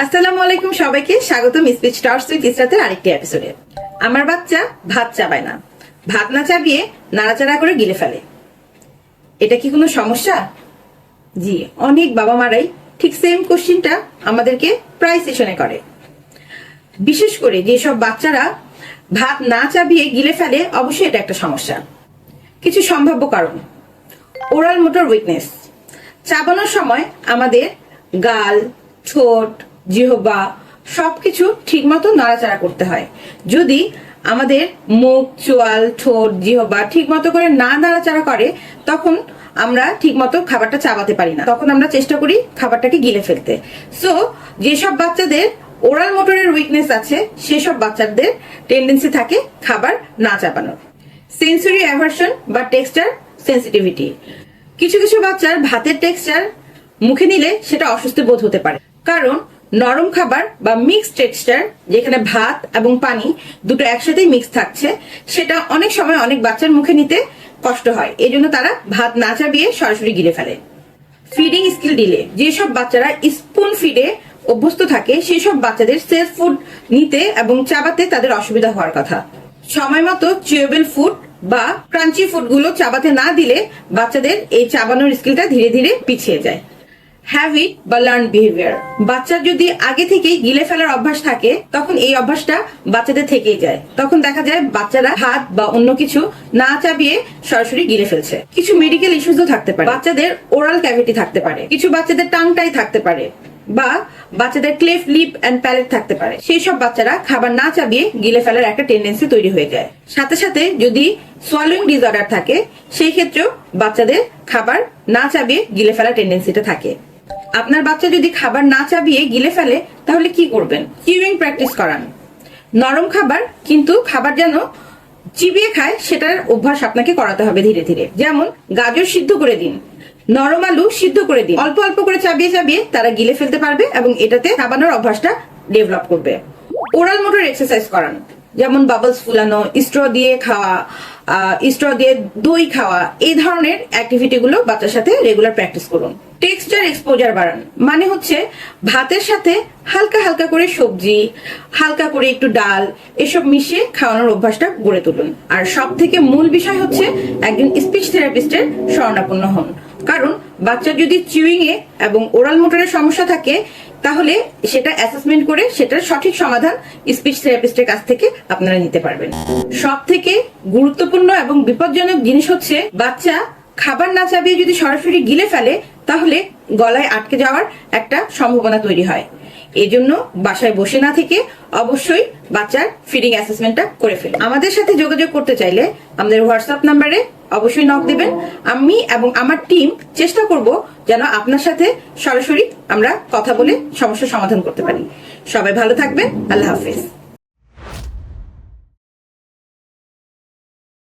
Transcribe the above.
আসসালামু আলাইকুম সবাইকে স্বাগত স্পিচ টাওয়ার্স উইথ ইসরাতের আরেকটি এপিসোডে আমার বাচ্চা ভাত চাবায় না। ভাত না চাবিয়ে নাড়াচাড়া করে গিলে ফেলে। এটা কি কোনো সমস্যা? জি, অনেক বাবা মারাই ঠিক সেম কোশ্চিনটা আমাদেরকে প্রায় সেশনে করে। বিশেষ করে যেসব বাচ্চারা ভাত না চাবিয়ে গিলে ফেলে, অবশ্যই এটা একটা সমস্যা। কিছু সম্ভাব্য কারণ। ওরাল মোটর উইকনেস চাবানোর সময় আমাদের গাল, ঠোঁট জিহবা সবকিছু ঠিকমতো নাড়াচাড়া করতে হয়। যদি আমাদের মুখ, চোয়াল, ঠোঁট, জিহবা ঠিকমতো করে না নাড়াচাড়া করে, তখন আমরা ঠিকমতো খাবারটা চাবাতে পারি না। তখন আমরা চেষ্টা করি খাবারটাকে গিলে ফেলতে। সো যেসব বাচ্চাদের ওরাল মোটরের উইকনেস আছে, সেসব বাচ্চাদের টেন্ডেন্সি থাকে খাবার না চাপানোর। সেন্সরি অ্যাভার্সন বা টেক্সচার সেন্সিটিভিটি কিছু কিছু বাচ্চার ভাতের টেক্সচার মুখে নিলে সেটা অস্বস্তি বোধ হতে পারে। কারণ নরম খাবার বা মিক্স টেক্সচার যেখানে ভাত এবং পানি দুটো একসাথেই মিক্স থাকছে, সেটা অনেক সময় অনেক বাচ্চার মুখে নিতে কষ্ট হয়। এই জন্য তারা ভাত না চাবিয়ে সরাসরি গিলে ফেলে। ফিডিং স্কিল ডিলে যেসব বাচ্চারা স্পুন ফিডে অভ্যস্ত থাকে সেই সব বাচ্চাদের সেলফ ফুড নিতে এবং চাবাতে তাদের অসুবিধা হওয়ার কথা। সময় মতো চিউবেল ফুড বা ক্রাঞ্চি ফুডগুলো চাবাতে না দিলে বাচ্চাদের এই চাবানোর স্কিলটা ধীরে ধীরে পিছিয়ে যায়। হ্যাবিট বা লার্ন বিহেভিয়ার বাচ্চার যদি আগে থেকেই গিলে ফেলার অভ্যাস থাকে, তখন এই অভ্যাসটা বাচ্চাদের থেকেই যায়। তখন দেখা যায় বাচ্চারা হাত বা অন্য কিছু না চাবিয়ে সরাসরি গিলে ফেলছে। কিছু মেডিকেল ইস্যুসও থাকতে পারে। বাচ্চাদের ওরাল ক্যাভিটি থাকতে পারে। কিছু বাচ্চাদের টাংটাই থাকতে পারে। বা বাচ্চাদের ক্লেফ লিপ অ্যান্ড প্যালেট থাকতে পারে। সেই সব বাচ্চারা খাবার না চাবিয়ে গিলে ফেলার একটা টেন্ডেন্সি তৈরি হয়ে যায়। সাথে সাথে যদি সোয়ালোইং ডিসঅর্ডার থাকে, সেই ক্ষেত্রেও বাচ্চাদের খাবার না চাবিয়ে গিলে ফেলার টেন্ডেন্সিটা থাকে। আপনার বাচ্চা যদি খাবার না চাবিয়ে গিলে ফেলে, তাহলে কি করবেন? চিউইং প্র্যাকটিস করান। নরম খাবার কিন্তু খাবার যেন চিবিয়ে খায়, সেটার অভ্যাস আপনাকে করাতে হবে ধীরে ধীরে। যেমন গাজর সিদ্ধ করে দিন। নরম আলু সিদ্ধ করে দিন। অল্প অল্প করে চাবিয়ে চাবিয়ে তারা গিলে ফেলতে পারবে এবং এটাতে খাবানোর অভ্যাসটা ডেভেলপ করবে। ওরাল মোটর এক্সারসাইজ করান। যেমন বাবলস ফুলানো স্ট্র দিয়ে খাওয়া স্ট্র দিয়ে দই খাওয়া, এই ধরনের অ্যাক্টিভিটি গুলো বাচ্চার সাথে রেগুলার প্র্যাকটিস করুন। টেক্সচার এক্সপোজার বাড়ান। মানে হচ্ছে ভাতের সাথে হালকা হালকা করে সবজি, হালকা করে একটু ডাল, এসব মিশিয়ে খাওয়ানোর অভ্যাসটা গড়ে তুলুন। আর সব থেকে মূল বিষয় হচ্ছে একজন স্পিচ থেরাপিস্টের শরণাপন্ন হন। কারণ বাচ্চার যদি চিউইং এ এবং ওরাল মোটরের সমস্যা থাকে, তাহলে সেটা অ্যাসেসমেন্ট করে সেটার সঠিক সমাধান স্পিচ থেরাপিস্টের কাছ থেকে আপনারা নিতে পারবেন। সব থেকে গুরুত্বপূর্ণ এবং বিপজ্জনক জিনিস হচ্ছে বাচ্চা খাবার না চাবিয়ে যদি সরাসরি গিলে ফেলে, তাহলে গলায় আটকে যাওয়ার একটা সম্ভাবনা তৈরি হয়। এজন্য বাসায় বসে না থেকে অবশ্যই বাচ্চার ফিডিং অ্যাসেসমেন্টটা করে ফেলুন। আমাদের সাথে যোগাযোগ করতে চাইলে আমাদের হোয়াটসঅ্যাপ নাম্বারে অবশ্যই নক দিবেন। আমি এবং আমার টিম চেষ্টা করব যেন আপনার সাথে সরাসরি আমরা কথা বলে সমস্যার সমাধান করতে পারি। সবাই ভালো থাকবেন। আল্লাহ হাফিজ।